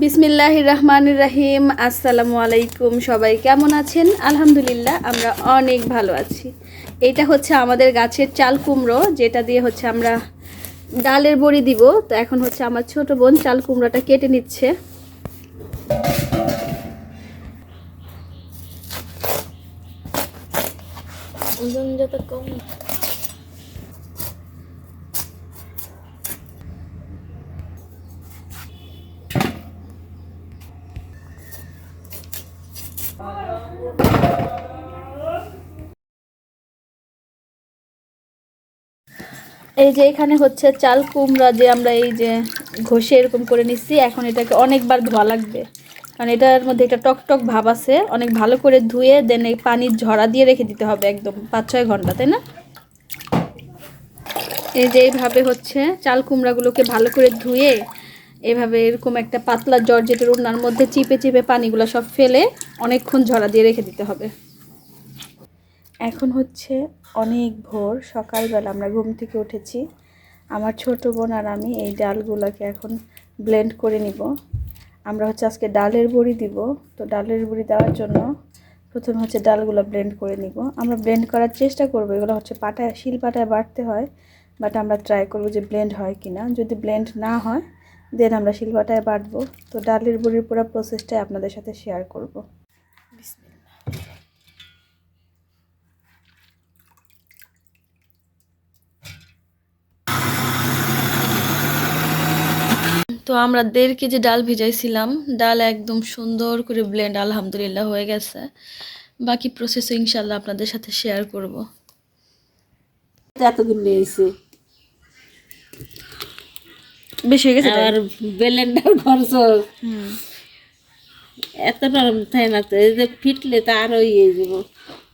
বিসমিল্লাহ রহমান রাহিম, আসসালামু আলাইকুম। সবাই কেমন আছেন? আলহামদুলিল্লাহ, আমরা অনেক ভালো আছি। এটা হচ্ছে আমাদের গাছের চাল কুমড়ো, যেটা দিয়ে হচ্ছে আমরা ডালের বড়ি দিব। তো এখন হচ্ছে আমার ছোট বোন চাল কুমড়োটা কেটে নিচ্ছে। ওজন যত কম এই যে এখানে হচ্ছে চাল কুমড়া যে আমরা এই যে ঘষে এরকম করে নিচ্ছি, এখন এটাকে অনেকবার ধোয়া লাগবে। কারণ এটার মধ্যে একটা টক টক ভাব আছে, অনেক ভালো করে ধুয়ে দেন এই পানির ঝরা দিয়ে রেখে দিতে হবে একদম পাঁচ ছয় ঘণ্টা, তাই না? এই যে এইভাবে হচ্ছে চাল কুমড়াগুলোকে ভালো করে ধুয়ে এভাবে এরকম একটা পাতলা জর্জেটের উন্নার মধ্যে চিপে চিপে পানিগুলো সব ফেলে অনেকক্ষণ ঝরা দিয়ে রেখে দিতে হবে। এখন হচ্ছে অনেক ভোর, সকালবেলা আমরা ঘুম থেকে উঠেছি। আমার ছোট বোন আর আমি এই ডালগুলোকে এখন ব্লেন্ড করে নিব। আমরা হচ্ছে আজকে ডালের বড়ি দিব। তো ডালের বড়ি দেওয়ার জন্য প্রথমে হচ্ছে ডালগুলো ব্লেন্ড করে নিব। আমরা ব্লেন্ড করার চেষ্টা করব, এগুলো হচ্ছে পাটায়, শিল পাটায় বাটতে হয়। বাট আমরা ট্রাই করব যে ব্লেন্ড হয় কি না যদি ব্লেন্ড না হয় দেন আমরা শিল পাটায় বাটবো তো ডালের বড়ির পুরো প্রসেসটাই আপনাদের সাথে শেয়ার করব। তো আমরা দেড় কেজি ডাল ভিজাইছিলাম। ডাল একদম সুন্দর করে ব্লেন্ড আলহামদুলিল্লাহ হয়ে গেছে। বাকি প্রসেস ইনশাল্লাহ আপনাদের সাথে শেয়ার করব। এতদিন নিয়েছে। বেশি হয়ে গেছে আর বেলেন্ডার খরচ এত নরম থাকে না? তো এই যে ফিটলে তো আরও ইয়ে যাব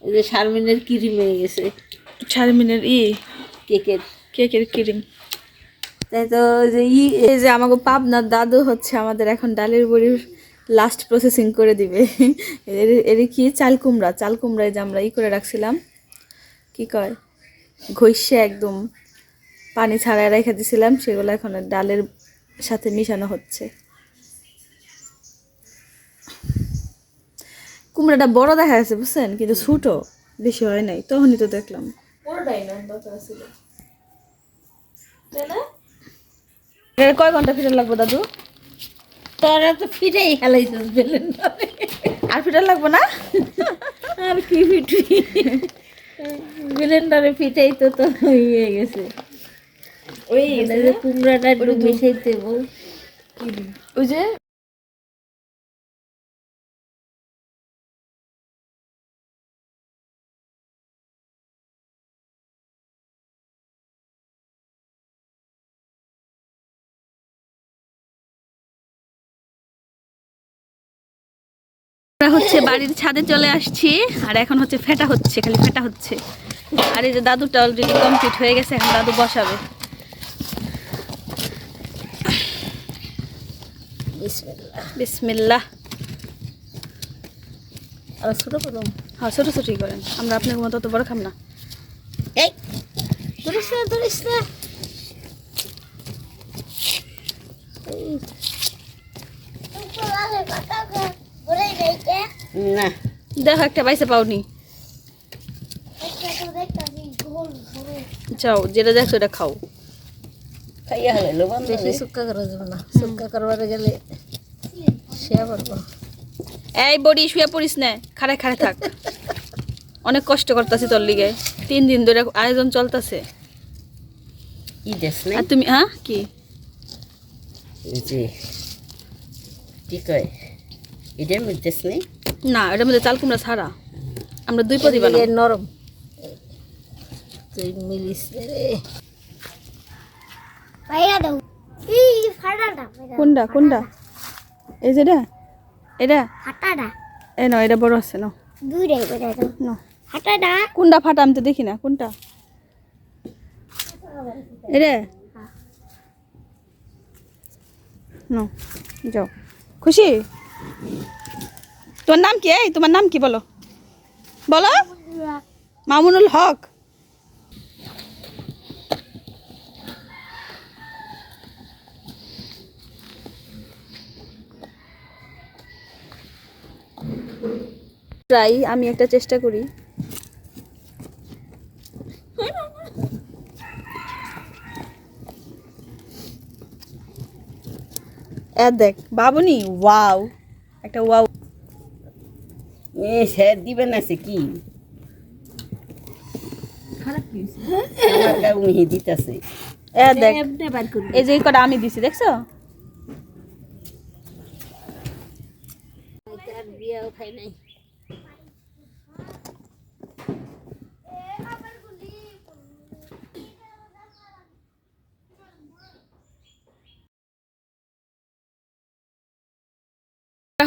এই যে শারমিনের ক্রিম হয়ে গেছে। শারমিনের ই? কেকের। কেকের ক্রিম। তাই তো যে ই যে আমাকে পাবনার দাদু হচ্ছে আমাদের এখন ডালের বড়ির লাস্ট প্রসেসিং করে দিবে। এর এর কি? চাল কুমড়া। চাল কুমড়ায় যে আমরা ই করে রাখছিলাম, কি কয়? ঘষে একদম পানি ছাড়াই রেখে দিছিলাম, সেগুলো এখন ডালের সাথে মিশানো হচ্ছে। কুমড়াটা বড় দেখা যাচ্ছে, বুঝছেন? কিন্তু ছোটো, বেশি হয় নাই। তখনই তো দেখলাম। এর কয় ঘণ্টা ফিটার লাগবে দাদু? তোরা তো ফিটাই খেলাইছিস বেলেন্ডারে আর ফিটার লাগবে না? আর কি ফিটবি? ব্লেন্ডারে ফিটাই তো তো হয়ে গেছে। ওই কুমড়াটা একটু মিশাইতে বল। ওই যে আমরা হচ্ছে বাড়ির ছাদে চলে আসছি আর এখন হচ্ছে ফেটা হচ্ছে খালি ফেটা হচ্ছে আর এই যে দাদুটা অলরেডি কমপ্লিট হয়ে গেছে এখন দাদু বসাবে বিসমিল্লাহ ছোট করুন হ্যাঁ ছোটো ছোটোই করেন আমরা আপনার মতো অত বড় খাম না এই ধরিস না ধরিস না এই। না। দেখো একটা বাইসে পাওনি। যাও যেটা দেখছ ওটা খাও। খাইয়া হলো বেশি সুক্কা করা যাবে না। সুক্কা করবার গেলে সে করব এই বডি শুয়ে পড়িস না। খাড়ে খাড়ে থাক। অনেক কষ্ট করতেছি তোর লিগে। তিন দিন ধরে আয়োজন চলতেছে। ই দেশ আর তুমি হ্যাঁ? কি? জি কি কয়? এটার মধ্যে নেই? না এটার মধ্যে চাল কুমড়া ছাড়া। আমরা দুই পদি বানাবো। নরম। তুই মিলিস রে। কোনটা কোনটা? এই যে এটা? এটা? হাঁটাটা এ ন এটা বড় আছে না দুইটাই ন হাঁটাটা কোনটা ফাটা আমি তো দেখি না কোনটা? এরে নো যাও। খুশি? তোমার নাম কি? এই, তোমার নাম কি বলো? বলো? মামুনুল হক। প্রায় আমি একটা চেষ্টা করি। এ দেখ, বাবুনি, ওয়াও। একটা ওয়াও। এ স্যার দিবেন আছে কি? আমার দিতেছে। এ দেখ। এই যে কটা আমি দিছি দেখছ? আর খাই নাই।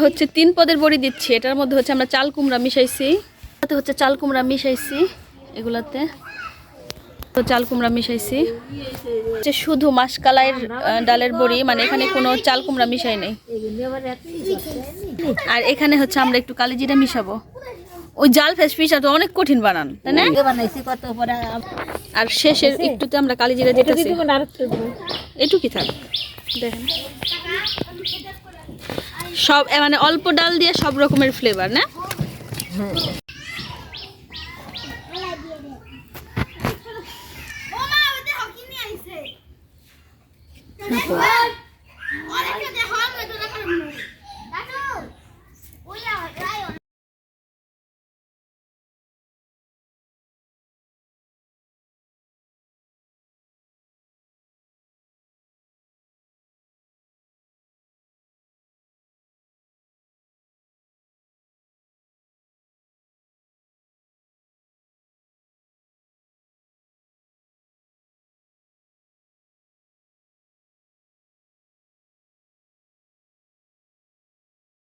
হচ্ছে তিন পদের বড়ি দিচ্ছি। এটার মধ্যে হচ্ছে আমরা চাল কুমড়া মিশাইছি। এটাতে হচ্ছে চাল কুমড়া মিশাইছি এগুলাতে। তো চাল কুমড়া মিশাইছি। হচ্ছে শুধু মাসকালাইয়ের ডালের বড়ি মানে এখানে কোনো চাল কুমড়া মিশাই নেই। আর এখানে হচ্ছে আমরা একটু কালি জিরা মিশাবো। ওই জাল ফেস পিসা তো অনেক কঠিন বানান তাই না? আর শেষের একটুতে আমরা কালি জিরা দিতেছি। আর একটু দেবো। এটুকি থাক। দেখেন। সব মানে অল্প ডাল দিয়ে সব রকমের ফ্লেভার না? হুম।